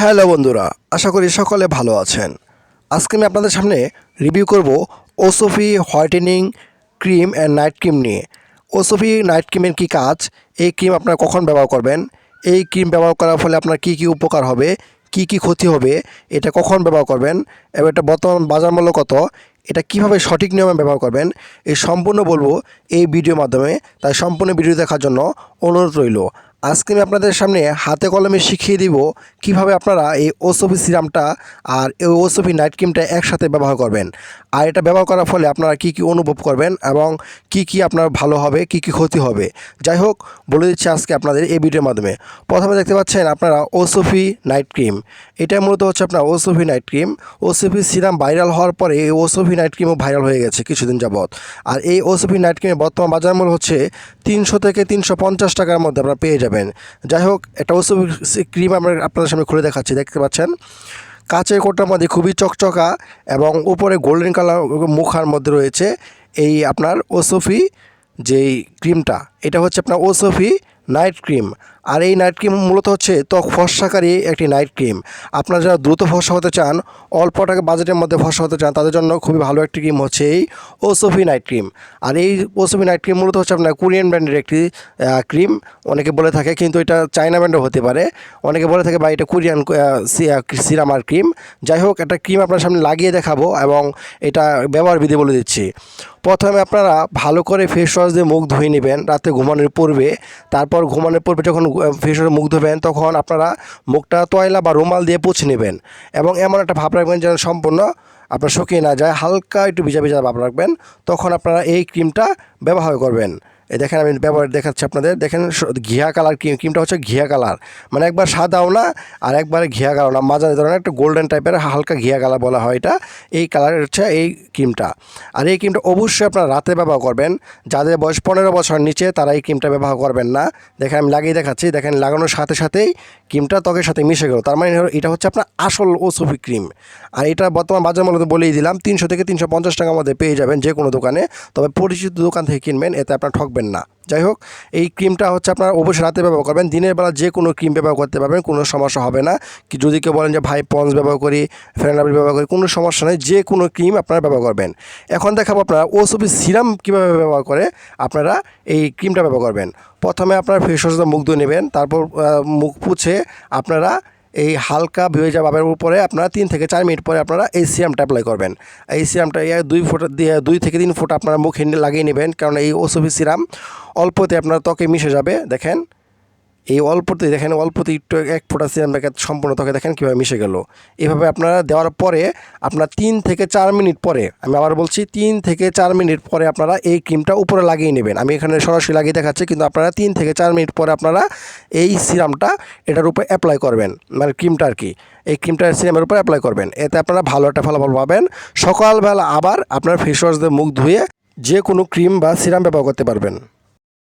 Hello বন্ধুরা, আশা করি সকলে ভালো আছেন। আজকে আমি আপনাদের সামনে রিভিউ করব Osofi whitening cream and night cream নিয়ে। ওসোফি নাইট ক্রিমের কী কাজ? এই ক্রিম আপনারা কখন ব্যবহার করবেন? এই ক্রিম ব্যবহার করার ফলে আপনার কী কী উপকার হবে? কি কি ক্ষতি হবে? এটা কখন ব্যবহার করবেন? এবং এটা বর্তমান বাজার মূল্য কত? এটা কীভাবে সঠিক নিয়মে ব্যবহার করবেন? এই সম্পূর্ণ বলব এই ভিডিওর মাধ্যমে। তাই সম্পূর্ণ ভিডিও দেখার জন্য অনুরোধ রইল। আজকে আমি আপনাদের সামনে হাতে কলমে শিখিয়ে দিব কীভাবে আপনারা এই ওসোফি সিরামটা আর এই ওসোফি নাইট ক্রিমটা একসাথে ব্যবহার করবেন। আর এটা ব্যবহার করার ফলে আপনারা কি কি অনুভব করবেন এবং কি কি আপনার ভালো হবে, কি কি ক্ষতি হবে। যাই হোক, বলে দিচ্ছি আজকে আপনাদের এই ভিডিওর মাধ্যমে। প্রথমে দেখতে পাচ্ছেন আপনারা ওসোফি নাইট ক্রিম। এটা মূলত হচ্ছে আপনার Osofi night cream. Osofi serum viral হওয়ার পরে এই ওসোফি নাইট ক্রিমও ভাইরাল হয়ে গেছে কিছুদিন যাবৎ। আর এই ওসোফি নাইট ক্রিমের বর্তমান বাজার মূল্য হচ্ছে তিনশো থেকে তিনশো পঞ্চাশ টাকার মধ্যে আপনারা পেয়ে যাবেন। যাই হোক একটা ওসোফি ক্রিম আমরা আপনাদের সামনে খুলে দেখাচ্ছি, দেখতে পাচ্ছেন? কাঁচের কোটার মধ্যে খুবই চকচকা এবং উপরে গোল্ডেন কালার মুখার মধ্যে রয়েছে এই আপনার ওসোফি যেই ক্রিমটা এটা হচ্ছে আপনার ওসোফি নাইট ক্রিম আর এই নাইট ক্রিম মূলত হচ্ছে ত্বক ফর্সাকারী একটি নাইট ক্রিম আপনারা যারা দ্রুত ফর্সা হতে চান, অল্প টাকা বাজেটের মধ্যে ফর্সা হতে চান, তাদের জন্য খুবই ভালো একটি ক্রিম হচ্ছে এই ওসোফি নাইট ক্রিম আর এই ওসোফি নাইট ক্রিম মূলত হচ্ছে আপনার কোরিয়ান ব্র্যান্ডের একটি ক্রিম অনেকে বলে থাকে, কিন্তু এটা চায়না ব্র্যান্ডও হতে পারে। অনেকে বলে থাকে বা এটা কোরিয়ান সিরাম আর ক্রিম যাই হোক, একটা ক্রিম আপনার সামনে লাগিয়ে দেখাবো এবং এটা ব্যবহার বিধি বলে দিচ্ছি। প্রথমে আপনারা ভালো করে ফেস ওয়াশ দিয়ে মুখ ধুয়ে নেবেন, রাতে ঘুমানোর পূর্বে। তারপর ঘুমানোর পূর্বে যখন ওয়াশে মুখ ধোবেন তখন আপনারা মুখটা তয়লা বা রুমাল দিয়ে পুছে নেবেন এবং এমন একটা ভাব রাখবেন যেন সম্পূর্ণ আপনার শুকিয়ে না যায়, হালকা একটু ভিজা ভিজা ভাব রাখবেন, তখন আপনারা এই ক্রিমটা ব্যবহার করবেন। দেখেন আমি ব্যবহার দেখাচ্ছি আপনাদের। দেখেন ঘিয়া কালার ক্রিম, ক্রিমটা হচ্ছে ঘিয়া কালার। মানে একবার সাদাও না, আর একবারে ঘিয়া কালার না। মাঝারি ধরনের একটা গোল্ডেন টাইপের হালকা ঘিয়া কালার বলা হয় এটা। এই কালারের হচ্ছে এই ক্রিমটা। আর এই ক্রিমটা অবশ্যই আপনারা রাতে ব্যবহার করবেন। যাদের বয়স পনেরো বছর নিচে, তারা এই ক্রিমটা ব্যবহার করবেন না। দেখেন আমি লাগিয়ে দেখাচ্ছি। দেখেন লাগানোর সাথে সাথেই ক্রিমটা ত্বকের সাথে মিশে গেল। তার মানে এটা হচ্ছে আপনার আসল ওসফি ক্রিম। আর এটা বর্তমান বাজার মূল্য বলেই দিলাম, তিনশো থেকে তিনশো পঞ্চাশ টাকার মধ্যে পেয়ে যাবেন যে কোনো দোকানে। তবে পরিচিত দোকান থেকে কিনবেন, এতে আপনার ঠকবেন না। যাই হোক, এই ক্রিমটা হচ্ছে আপনার অবশ্যই রাতে ব্যবহার করবেন। দিনের বেলা যে কোনো ক্রিম ব্যবহার করতে পারবেন, কোনো সমস্যা হবে না। কি যদি কেউ বলেন যে, ভাই, পন্স ব্যবহার করি ফেরানাবি ব্যবহার করি, কোনো সমস্যা নেই। যে কোনো ক্রিম আপনারা ব্যবহার করবেন। এখন দেখাবো আপনারা ওসবি সিরাম কীভাবে ব্যবহার করে আপনারা এই ক্রিমটা ব্যবহার করবেন। প্রথমে আপনারা ফেস ওয়াশ মুখ ধুয়ে নেবেন, তারপর মুখ পুছে আপনারা এই হালকা ভেজা ভাবের উপরে আপনারা তিন থেকে চার মিনিট পরে আপনারা এই সিরামটা অ্যাপ্লাই করবেন। এই সিরামটা দুই ফুট দিয়ে দুই থেকে তিন ফুট আপনারা মুখে লাগিয়ে নেবেন, কারণ এই ওসবি সিরাম অল্পতে আপনার ত্বকে মিশে যাবে, দেখেন। এই অল্পতে দেখেন অল্পতে একটু এক ফোঁটা সিরাম প্যাকেট সম্পূর্ণ ত্বকে দেখেন কীভাবে মিশে গেল। এভাবে আপনারা দেওয়ার পরে, আপনার তিন থেকে চার মিনিট পরে, আমি আবার বলছি তিন থেকে চার মিনিট পরে আপনারা এই ক্রিমটা উপরে লাগিয়ে নেবেন। আমি এখানে সরাসরি লাগিয়ে দেখাচ্ছি, কিন্তু আপনারা তিন থেকে চার মিনিট পরে আপনারা এই সিরামটা এটার উপরে অ্যাপ্লাই করবেন মানে ক্রিমটা আর কি। এই ক্রিমটা সিরামের উপরে অ্যাপ্লাই করবেন। এতে আপনারা ভালো একটা ফলাফল পাবেন। সকালবেলা আবার আপনার ফেস ওয়াশ দিয়ে মুখ ধুয়ে যে কোনো ক্রিম বা সিরাম ব্যবহার করতে পারবেন।